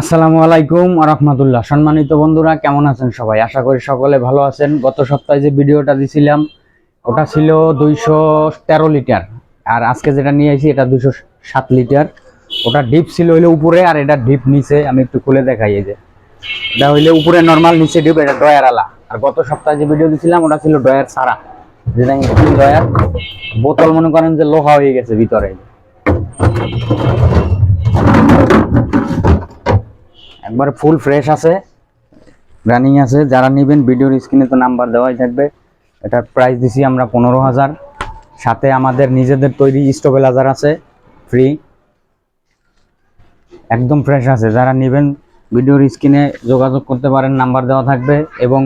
আসসালামু আলাইকুম রহমতুল্লাহ। সম্মানিত বন্ধুরা, কেমন আছেন সবাই? আশা করি সকলে ভালো আছেন। গত সপ্তাহে যে ভিডিওটা দিছিলাম, ওটা ছিল দুইশো তেরো লিটার। আর আজকে যেটা নিয়ে আসি, এটা দুইশো সাত লিটার। ওটা ডিপ ছিল হইলে উপরে, আর এটা ডিপ নিচে। আমি একটু খুলে দেখাই এই যে। এটা হইলে উপরে নর্মাল, নিচে ডিপ, এটা ডয়ার আলা। আর গত সপ্তাহে যে ভিডিও দিছিলাম, ওটা ছিল ডয়ার ছাড়া। যেটা ডয়ার বোতল মনে করেন যে লোহা হয়ে গেছে ভিতরে। একবার ফুল ফ্রেশ আছে। রানিং আছে। যারা নেবেন, ভিডিওর স্ক্রিনে তো নাম্বার দেওয়াই থাকবে। এটার প্রাইস দিছি আমরা পনেরো হাজার। সাথে আমাদের নিজেদের তৈরি স্টোবেলাইজার আছে ফ্রি একদম ফ্রেশ আছে। যারা নেবেন, ভিডিওর স্ক্রিনে যোগাযোগ করতে পারেন নাম্বার দেওয়া থাকবে। এবং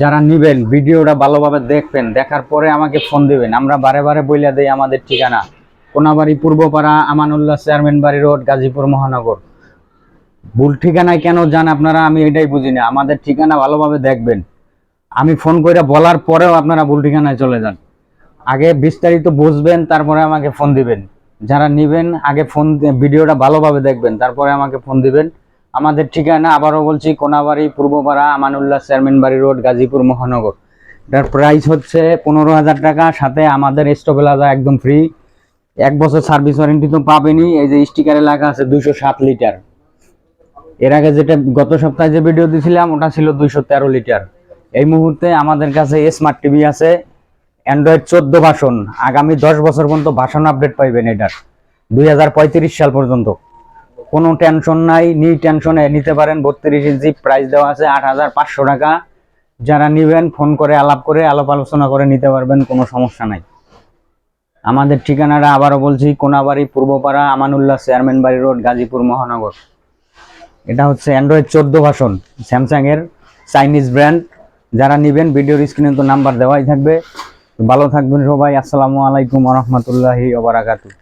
যারা নেবেন, ভিডিওটা ভালোভাবে দেখবেন, দেখার পরে আমাকে ফোন দিবেন। আমরা বারে বারে বইলা দেই আমাদের ঠিকানা। কোনাবাড়ি পূর্বপাড়া, আমানুল্লাহ চেয়ারম্যান বাড়ি রোড গাজীপুর মহানগর। ভুল ঠিকানায় কেন যান আপনারা, আমি এটাই বুঝি না। আমাদের ঠিকানা ভালোভাবে দেখবেন। আমি ফোন করে বলার পরেও আপনারা ভুল ঠিকানায় চলে যান। আগে বিস্তারিত বুঝবেন, তারপরে আমাকে ফোন দিবেন। যারা নেবেন, আগে ফোন ভিডিওটা ভালোভাবে দেখবেন, তারপরে আমাকে ফোন দিবেন। আমাদের ঠিকানা আবারও বলছি, কোনাবাড়ি, পূর্বপাড়া, আমানুল্লাহ চেয়ারম্যান বাড়ি রোড, গাজীপুর, মহানগর। এটার প্রাইস হচ্ছে পনেরো হাজার টাকা, সাথে আমাদের স্টোভেলাজা একদম ফ্রি এক বছর সার্ভিস ওয়ারেন্টি তো পাবেনই, এই যে স্টিকারে লেখা আছে দুইশো সাত লিটার। এর আগে যেটা গত সপ্তাহে যে ভিডিও দিয়েছিলাম ওটা ছিল দুইশো তেরো লিটার। এই মুহূর্তে আমাদের কাছে স্মার্ট টিভি আছে অ্যান্ড্রয়েড চোদ্দ ভাষণ আগামী দশ বছর পর্যন্ত ভাষণ আপডেট পাইবেন এটার। দুই হাজার পঁয়ত্রিশ সাল পর্যন্ত। কোনো টেনশন নাই নি টেনশনে নিতে পারেন। বত্রিশ ইঞ্চি প্রাইস দেওয়া আছে আট হাজার পাঁচশো টাকা। যারা নিবেন ফোন করে, আলাপ করে, আলাপ আলোচনা করে নিতে পারবেন, কোনো সমস্যা নাই। আমাদের ঠিকানাটা আবারও বলছি, কোনাবাড়ি, পূর্বপাড়া, আমানুল্লাহ, চেয়ারম্যান বাড়ি রোড, গাজীপুর, মহানগর। এটা হচ্ছে অ্যান্ড্রয়েড চোদ্দ ভাষণ স্যামসাং এর চাইনিজ ব্র্যান্ড যারা নেবেন, ভিডিওর স্ক্রিনে তো নাম্বার দেওয়াই থাকবে। ভালো থাকবেন সবাই, আসসালামু আলাইকুম রহমতুল্লাহি ওবারাকাতু